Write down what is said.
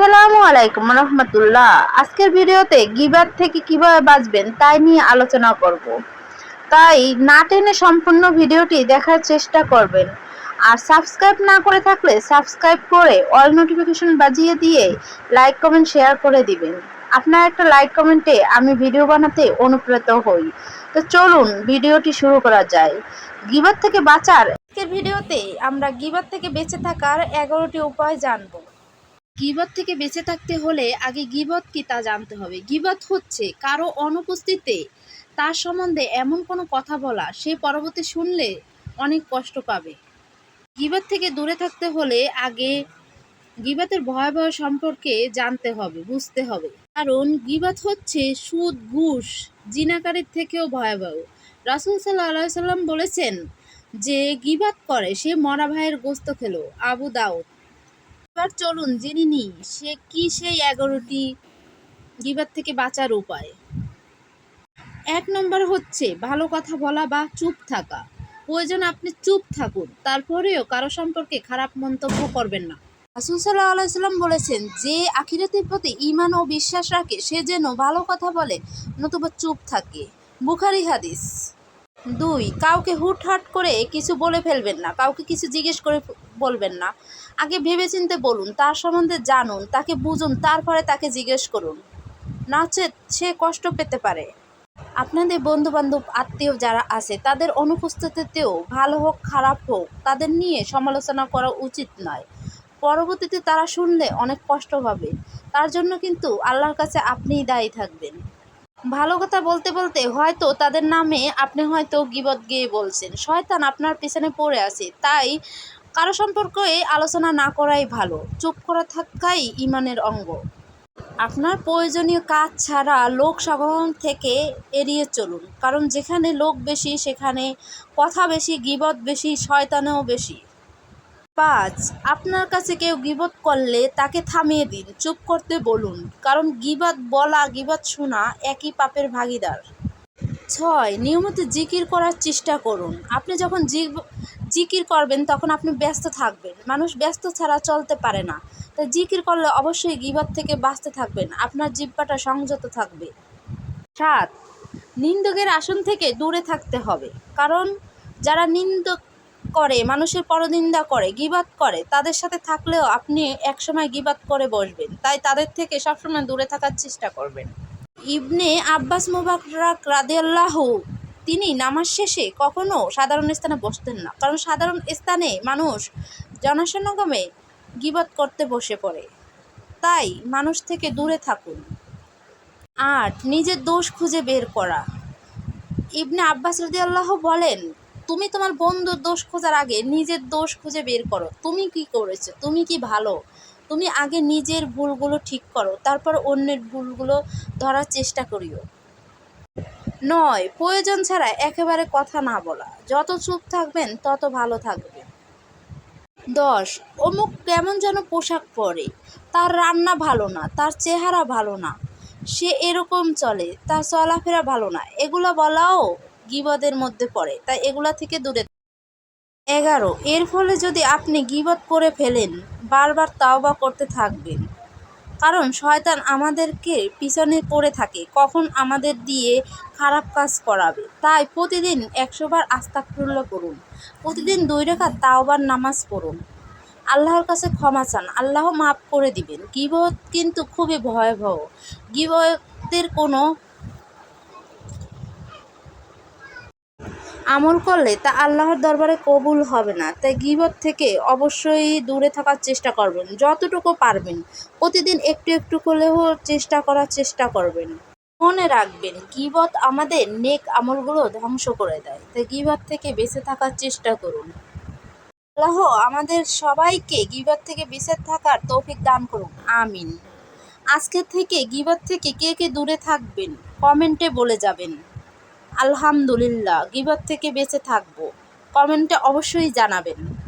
আসসালামু আলাইকুম রহমতুল্লাহ। আজকের ভিডিওতে গিবার থেকে কীভাবে বাঁচবেন তাই নিয়ে আলোচনা করব। তাই না টেনে সম্পূর্ণ ভিডিওটি দেখার চেষ্টা করবেন। আর সাবস্ক্রাইব না করে থাকলে সাবস্ক্রাইব করে অল নোটিফিকেশন বাজিয়ে দিয়ে লাইক, কমেন্ট, শেয়ার করে দিবেন। আপনার একটা লাইক, কমেন্টে আমি ভিডিও বানাতে অনুপ্রেরিত হই। তো চলুন ভিডিওটি শুরু করা যায়। গিবার থেকে বাঁচার আজকের ভিডিওতে আমরা গিবার থেকে বেঁচে থাকার এগারোটি উপায় জানব। গিবত থেকে বেঁচে থাকতে হলে আগে গিবত কি তা জানতে হবে? গিবত হচ্ছে কারও অনুপস্থিতিতে তার সম্বন্ধে এমন কোনো কথা বলা, সে পরবর্তী শুনলে অনেক কষ্ট পাবে। গিবত থেকে দূরে থাকতে হলে আগে গিবাতের ভয়াবহ সম্পর্কে জানতে হবে, বুঝতে হবে। কারণ গিবাত হচ্ছে সুদ, ঘুষ, জিনাকারের থেকেও ভয়াবহ। রাসুল সাল্লাহ সাল্লাম বলেছেন যে গিবাত করে সে মরা ভাইয়ের গোস্ত খেলো, আবু দাউদ। এবার চলুন জেনে নিই, সে কি সেই এগারোটি গিবার থেকে বাঁচার উপায়? এক নম্বর হচ্ছে, ভালো কথা বলা বা চুপ থাকা। প্রয়োজন আপনি চুপ থাকুন, তারপরেও কারও সম্পর্কে খারাপ মন্তব্য করবেন না। রাসুল বলেছেন, যে আখিরাতের প্রতি ইমান ও বিশ্বাস রাখে, সে যেন ভালো কথা বলে, নতুবা চুপ থাকে। বুখারি হাদিস। দুই, কাউকে হুটহাট করে কিছু বলে ফেলবেন না, কাউকে কিছু জিজ্ঞেস করে বলবেন না। আগে ভেবেচিন্তে বলুন, তার সম্বন্ধে জানুন, তাকে বুঝুন, তারপরে তাকে জিজ্ঞেস করুন। নাচেত সে কষ্ট পেতে পারে। আপনাদের বন্ধু বান্ধব আত্মীয় যারা আছে, তাদের অনুপস্থিতিতেও ভালো হোক, খারাপ হোক, তাদের নিয়ে সমালোচনা করা উচিত নয়। পরবর্তীতে তারা শুনলে অনেক কষ্ট পাবে। তার জন্য কিন্তু আল্লাহর কাছে আপনিই দায়ী থাকবেন। ভালো কথা বলতে বলতে হয়তো তাদের নামে আপনি হয়তো গিবত গিয়ে বলছেন। শয়তান আপনার পিছনে পড়ে আছে, তাই কারও সম্পর্কে আলোচনা না করাই ভালো। চুপ করা থাকাই ইমানের অঙ্গ। আপনার প্রয়োজনীয় কাজ ছাড়া লোক সমাগম থেকে এড়িয়ে চলুন, কারণ যেখানে লোক বেশি, সেখানে কথা বেশি, গিবত বেশি, শয়তানেও বেশি। পাঁচ, আপনার কাছে কেউ গিবত করলে তাকে থামিয়ে দিন। চুপ করতে বলুন, কারণ গিবাত বলা, গিবাত শোনা একই পাপের ভাগিদার। ছয়, নিয়মিত জিকির করার চেষ্টা করুন। আপনি যখন জিকির করবেন, তখন আপনি ব্যস্ত থাকবেন। মানুষ ব্যস্ত ছাড়া চলতে পারে না। তাই জিকির করলে অবশ্যই গিবাত থেকে বাঁচতে থাকবেন। আপনার জিব্বাটা সংযত থাকবে। সাত, নিন্দকের আসন থেকে দূরে থাকতে হবে। কারণ যারা নিন্দক করে, মানুষের পরনিন্দা করে গিবাত করে, তাদের সাথে থাকলেও আপনি একসময় গিবাত করে বসবেন। তাই তাদের থেকে সবসময় দূরে থাকার চেষ্টা করবেন। ইবনে আব্বাস মুবারক রাদিয়াল্লাহ, তিনি নামাজ শেষে কখনো সাধারণ স্থানে বসতেন না। কারণ সাধারণ স্থানে মানুষ জনসমাগমে গিবাত করতে বসে পড়ে। তাই মানুষ থেকে দূরে থাকুন। আট নিজের দোষ খুঁজে বের করা। ইবনে আব্বাস রাদিয়াল্লাহ বলেন তুমি তোমার বন্ধুর দোষ খোঁজার আগে নিজের দোষ খুঁজে বের করো। তুমি কি করেছ? তুমি কি ভালো? তুমি আগে নিজের ভুলগুলো ঠিক করো, তারপর অন্যের ভুলগুলো ধরার চেষ্টা করিও। নয়, প্রয়োজন ছাড়া একেবারে কথা না বলা। যত চুপ থাকবেন, তত ভালো থাকবেন। দশ, অমুক কেমন যেন পোশাক পরে। তার রান্না ভালো না, তার চেহারা ভালো না। সে এরকম চলে, তার চলাফেরা ভালো না। এগুলো বলাও গিবদের মধ্যে পড়ে। তাই এগুলা থেকে দূরে এগারো, এর ফলে যদি আপনি গিবত করে ফেলেন, বারবার তাওবা করতে থাকবেন। কারণ শয়তান আমাদেরকে পিছনে পড়ে থাকে, কখন আমাদের দিয়ে খারাপ কাজ করাবে। তাই প্রতিদিন একশোবার আস্তাকফিরুল্লাহ করুন প্রতিদিন দুই রেখা তাওবার নামাজ পড়ুন। আল্লাহর কাছে ক্ষমা চান। আল্লাহ মাফ করে দিবেন। গিবত কিন্তু খুবই ভয়াবহ। গিবতের কোনো আমল করলে তা আল্লাহর দরবারে কবুল হবে না। তাই গিবত থেকে অবশ্যই দূরে থাকার চেষ্টা করবেন, যতটুকু পারবেন। প্রতিদিন একটু একটু করলেও চেষ্টা করার চেষ্টা করবেন। মনে রাখবেন, গিবত আমাদের নেক আমলগুলো ধ্বংস করে দেয়। তাই গিবত থেকে বেঁচে থাকার চেষ্টা করুন। আল্লাহ আমাদের সবাইকে গিবত থেকে বেঁচে থাকার তৌফিক দান করুন। আমিন। আজকে থেকে গিবত থেকে কে কে দূরে থাকবেন, কমেন্টে বলে যাবেন। আলহামদুলিল্লাহ গিবত থেকে বেঁচে থাকব। কমেন্টে অবশ্যই জানাবেন।